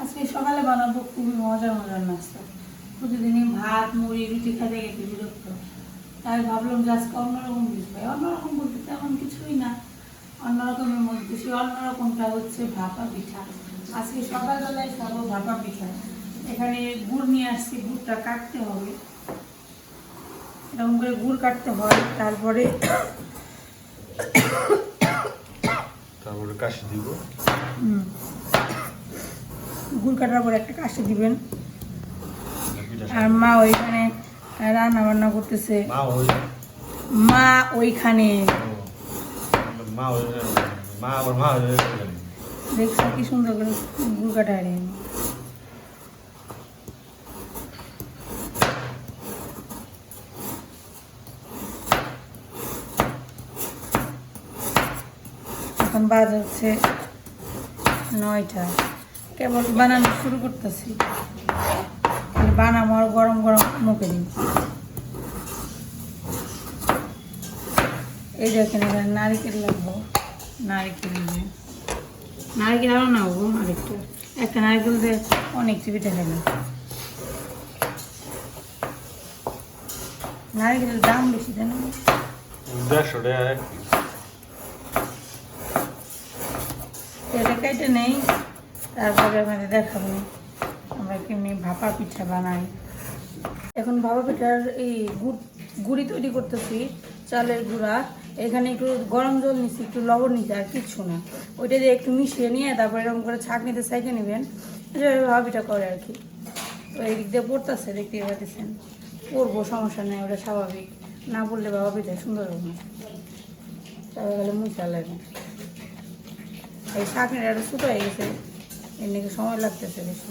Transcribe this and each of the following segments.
আজকে সকালে বানাবো খুবই মজার মজার নাস্তা। প্রতিদিনই ভাত, মুড়ি, রুটি খেতে গেছে বিরক্ত। তাই ভাবলাম যে আজকে অন্যরকম খাই। অন্যরকম বলতে তেমন কিছুই না। অন্যরকমের মধ্যে, সেই অন্যরকমটা হচ্ছে ভাপা পিঠা। আজকে সকালবেলায় খাব ভাপা পিঠা। এখানে গুড় নিয়ে আসছি গুড়টা কাটতে হবে। এরকম করে গুড় কাটতে হয় তারপরে তারপরে কাশি দিব। গুড় কাটার পর একটা কাশি দিবেন। আর মা ওইখানে রান্না বান্না করতেছে। মা ওই মা ওইখানে। মা মা মা দেখছ কি সুন্দর করে গুড় কাটা রে এখন বাজ হচ্ছে নয়টা। কেবল বানানো শুরু করতেছি। বানাবো আর গরম গরম মুখে দিন এই দেখেন এখানে নারিকেল লাগবো। নারিকেল দিয়ে। নারিকেল আরও না গো আরেকটু। একটা নারিকেল দিয়ে অনেক চিবিটা খাবে নারিকেলের দাম বেশি তাই না? দেড়শো টাকা। এটা কেটে নেই তারপরে আমাদের দেখাবো। আমরা কেমনি ভাপা পিঠা বানাই। এখন ভাপা পিঠার এই গুড় গুড়ি তৈরি করতেছি, চালের গুঁড়া। এখানে একটু গরম জল নিচ্ছি একটু লবণ নিচ্ছি আর কিচ্ছু না। ওইটা দিয়ে একটু মিশিয়ে নিয়ে তারপরে এরকম করে ছাঁকনিতে সাইকে নেবেন। ভাপা করে আর কি। তো এই দিক দিয়ে পড়তেছে দেখতে পাচ্ছেন পড়ব, সমস্যা নেই, ওটা স্বাভাবিক। না পড়লে বাবা পিঠা সুন্দর হবে না। তবে গেলে মুখা লাগে। এই শাকনিটা একটু ছোটো হয়ে গেছে, এর নাকি সময় লাগতেছে বেশি।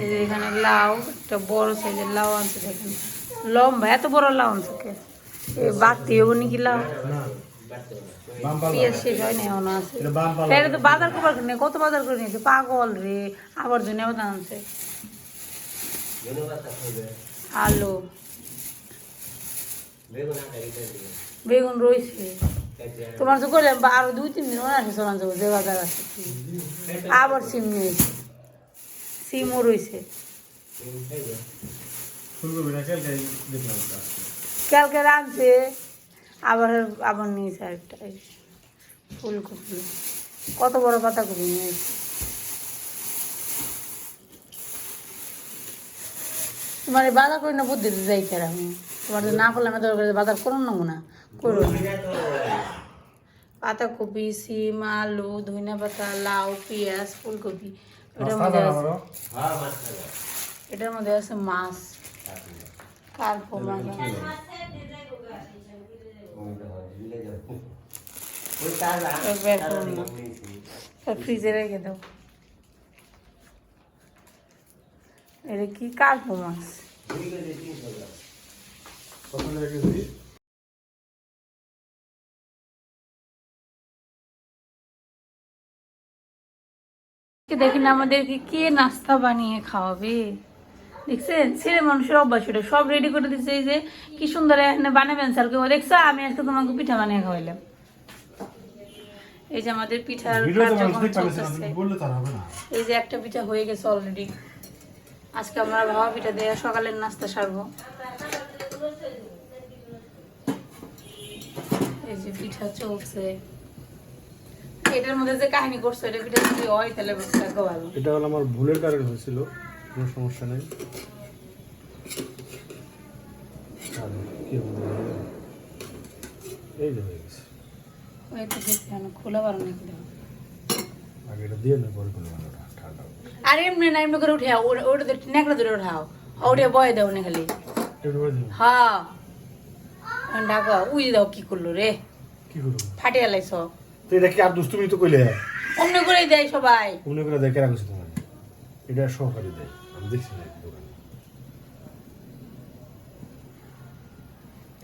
এই যে এখানে লাউ, একটা বড় সাইজের লাউ আনছে দেখেন। লম্বা, এত বড় লাউ আনছে এই বাড়তি হব নাকি লাউ? পেঁয়াজ শেষ এমন আছে। তো বাজার করবার কত বাজার করে নিয়েছে? পাগল রে, আবার আলু। বেগুন রয়েছে। তোমার তো করে আরও দুই তিন দিন আছে আবার সিম নিয়েছে। সিমও রয়েছে। কালকে রাঁধছে আবার আবার নিয়েছে আরেকটা ফুলকপি। কত বড় পাতাকপি নিয়েছে তোমার বাজার করি না বুদ্ধি যাই খেরা আমি? তোমার না করলে আমি দরকার বাজার করুন না না। করো। পাতাকপি সিম, আলু, ধনিয়া পাতা, লাউ, পেঁয়াজ, ফুলকপি। এটার মধ্যে আছে এটার মধ্যে আছে মাছ কার্পো মাছ বের করুন না ফ্রিজে রেখে দাও এটা কি কার্পো মাছ কেজি দেখেন আমাদেরকে কে নাস্তা বানিয়ে খাওয়াবে। দেখছেন? ছেলে মানুষের অভ্যাস এটা সব রেডি করে দিচ্ছে এই যে কি সুন্দর এখানে বানাবেন স্যার কেউ দেখছ আমি আজকে তোমাকে পিঠা বানিয়ে খাওয়াইলাম। এই যে আমাদের পিঠার এই যে একটা পিঠা হয়ে গেছে অলরেডি আজকে আমরা ভাবা পিঠা দিয়ে সকালের নাস্তা সারবো। এই যে পিঠা চলছে। এটার মধ্যে যে কাহিনী করছ এটা পিঠা যদি হয়? তাহলে ভালো। এটা হলো আমার ভুলের কারণে হয়েছিল। কোনো সমস্যা নেই? এই যে হয়ে গেছে। খোলা পারো নাকি আগে এটা দিয়ে না পরে করে ভালো ঠান্ডা আর এমনি না এমনি করে উঠে ওটা নেকড়া ধরে উঠাও। ওটা বয়ে দাও না খালি। হ্যাঁ। ঢাকা উই দাও কি করল রে। ফাটিয়ে লাইছ। তো এটা কি আর দুষ্টুমি তো কইলে? অমনি করেই দেয় সবাই। মনে করে দেখে রাখছি তোমার? এটা সহকারী দেয় আমি দেখছি না দোকানে।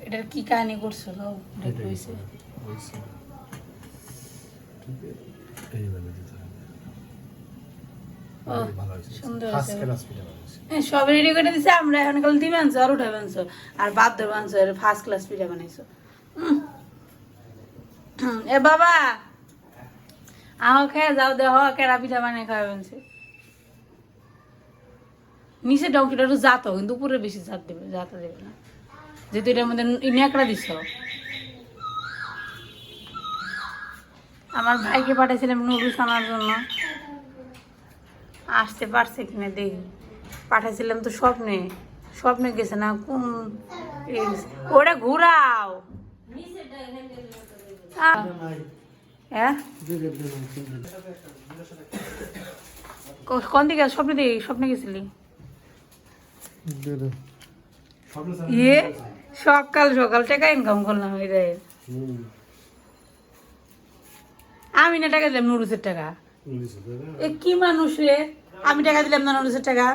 এটার কি কাহিনী করছিল বানাইছে। হ্যাঁ, সব রেডি করে দিছে আমরা এখন কাল দিবে আনছো আর আর বাদ দেবো আর ফার্স্ট ক্লাস পিঠা বানাইছো। এ বাবা আহ খেয়ে যাও দেহ কেরা পিঠা বানিয়ে খাওয়া আনছে নিচে ডঙ্কিটা একটু জাতো, কিন্তু উপরে বেশি জাত দেবে, জাতা দেবে না। যেহেতু এটার মধ্যে নেকড়া দিছ। আমার ভাইকে পাঠাইছিলাম নুডলস আনার জন্য। আসতে পারছে কিনা দেখি। পাঠাইছিলাম তো স্বপ্নে। স্বপ্নে গেছে না, কোন। ওটা ঘুরাও। কোন দিকে? স্বপ্নে দিকে স্বপ্নে গেছিলি? ইয়ে সকাল সকাল টাকা ইনকাম করলাম এটাই আমি না টাকা দিলাম নুডলসের টাকা। এ কি মানুষ রে? আমি টাকা দিলাম না নুডলসের টাকা।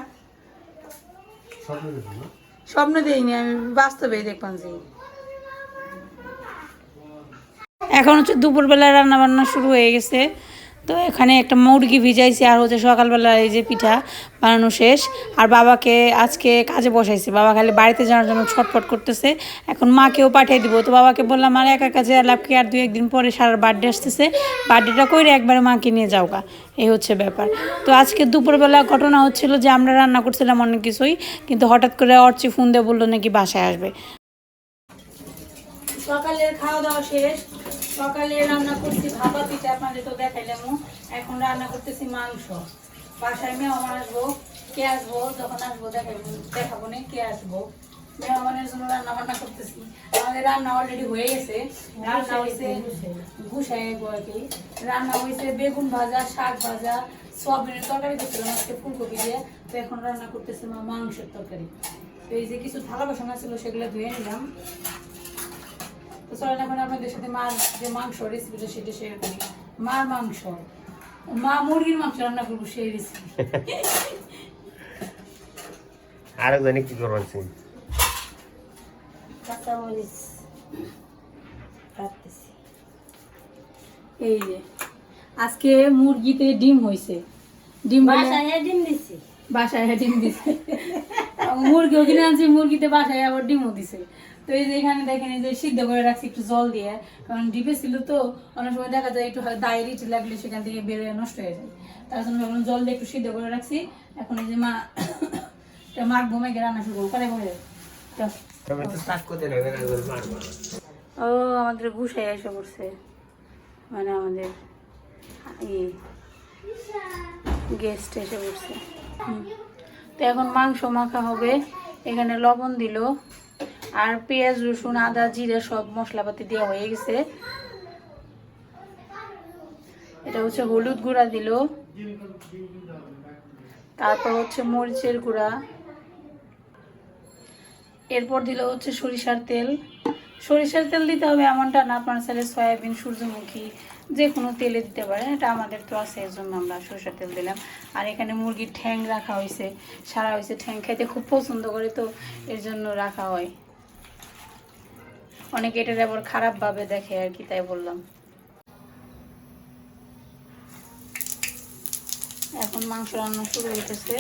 স্বপ্ন দেখো না। আমি বাস্তবে দেখলাম যে এখন হচ্ছে দুপুরবেলা রান্না বান্না শুরু হয়ে গেছে। তো এখানে একটা মুরগি ভিজাইছি আর হচ্ছে সকালবেলা এই যে পিঠা বানানো শেষ। আর বাবাকে আজকে কাজে বসাইছি। বাবা খালি বাড়িতে যাওয়ার জন্য ছটফট করতেছে। এখন মাকেও পাঠিয়ে দিব। তো বাবাকে বললাম, আর একা কাজে লাভকে আর দু একদিন পরে সারা বার্থডে আসতেছে। বার্থডেটা করে একবারে মাকে নিয়ে যাও গা এই হচ্ছে ব্যাপার। তো আজকে দুপুরবেলা ঘটনা হচ্ছিল যে আমরা রান্না করছিলাম অনেক কিছুই। কিন্তু হঠাৎ করে অর্চি ফোন দিয়ে বলল নাকি বাসায় আসবে। সকালের খাওয়া দাওয়া শেষ। সকালে রান্না করছি ভাপা পিঠা আপনাদের তো দেখাইলাম এখন রান্না করতেছি মাংস। বাসায় মেহমান আসব, কে আসব, যখন আসব দেখাবো দেখাবো না কে আসব। মেহমানের জন্য রান্না বান্না করতেছি। আমাদের রান্না অলরেডি হয়ে গেছে। রান্না হয়েছে আর কি। রান্না হয়েছে বেগুন ভাজা, শাক ভাজা, সয়াবিনের তরকারি করছিলাম আজকে ফুলকপি দিয়ে। তো এখন রান্না করতেছি মাংসের তরকারি। তো এই যে কিছু থালা বাসন ছিল সেগুলো ধুয়ে নিলাম। তো চলেন এখন আপনাদের সাথে মার যে মাংস রেসিপিটা সেটা শেয়ার করি। মার মাংস। মা মুরগির মাংস রান্না করব সেই রেসিপি আরেক জানি কি করবেন কাঁচামরিচ কাটতেছি এই যে আজকে মুরগিতে ডিম হয়েছে ডিম বাসায় ডিম দিছি। বাসায় ডিম দিছে। মুরগিও কিনে আনছি মুরগিতে বাসায় আবার ডিমও দিছে। তো এই যে এখানে দেখেন, এই যে সিদ্ধ করে রাখছি একটু জল দিয়ে, কারণ ডিপে ছিল তো, অনেক সময় দেখা যায় একটু দায়ের ইট লাগলে সেখান থেকে বেরোয় নষ্ট হয়ে যায়। তার জন্য ভাবলাম জল দিয়ে একটু সিদ্ধ করে রাখছি। এখন এই যে মা এটা মাখবো মেঘে রান্না শুরু করে করে ও, আমাদের গুছাই এসে পড়ছে। মানে আমাদের গেস্ট এসে পড়ছে। তো এখন মাংস মাখা হবে। এখানে লবণ দিল। আর পেঁয়াজ, রসুন, আদা, জিরে সব মশলাপাতি দেওয়া হয়ে গেছে। এটা হচ্ছে হলুদ গুঁড়া দিল। তারপর হচ্ছে মরিচের গুঁড়া। এরপর দিল হচ্ছে সরিষার তেল। সরিষার তেল দিতে হবে এমনটা না, আপনার ছেলে সয়াবিন, সূর্যমুখী, যে কোনো তেলে দিতে পারেন। এটা আমাদের তো আছে এর জন্য আমরা সরিষার তেল দিলাম। আর এখানে মুরগির ঠ্যাং রাখা হয়েছে। সারা হয়েছে ঠ্যাং খাইতে খুব পছন্দ করে তো এর জন্য রাখা হয়। অনেকে এটার আবার খারাপভাবে দেখে আর কি, তাই বললাম। এখন মাংস রান্না শুরু হইতেছে।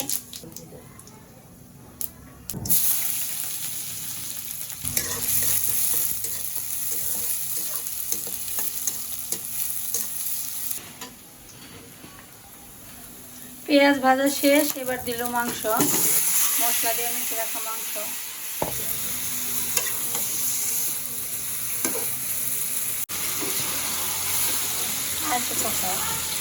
পেঁয়াজ ভাজা শেষ, এবার দিল মাংস। মশলা দিয়ে মেখে রাখা মাংস। আর একটু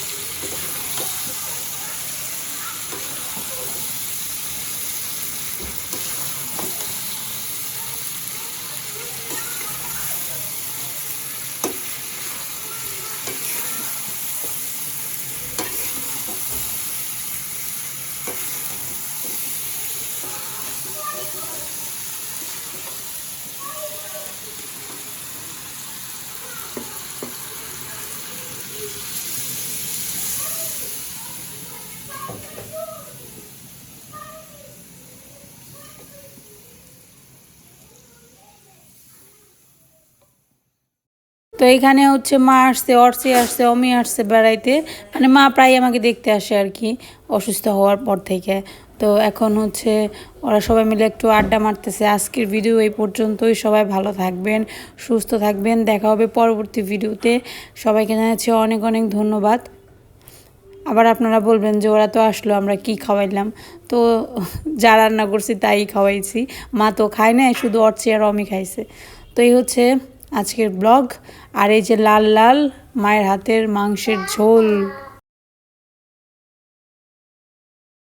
কষাও। এখানে হচ্ছে মা আসছে, অর্চি আসছে, অমি আসছে বেড়াইতে। মানে মা প্রায় আমাকে দেখতে আসে আর কি, অসুস্থ হওয়ার পর থেকে। তো এখন হচ্ছে ওরা সবাই মিলে একটু আড্ডা মারতেছে। আজকের ভিডিও এই পর্যন্তই। সবাই ভালো থাকবেন, সুস্থ থাকবেন। দেখা হবে পরবর্তী ভিডিওতে সবাইকে জানাচ্ছি অনেক অনেক ধন্যবাদ। আবার আপনারা বলবেন যে ওরা তো আসলো, আমরা কি খাওয়াইলাম? তো যা রান্না করছি তাই খাওয়াইছি। মা তো খায় না শুধু অর্চি আর অমি খাইছে। তো এই হচ্ছে আজকের ব্লগ। আর এই যে লাল লাল মায়ের হাতের মাংসের ঝোল।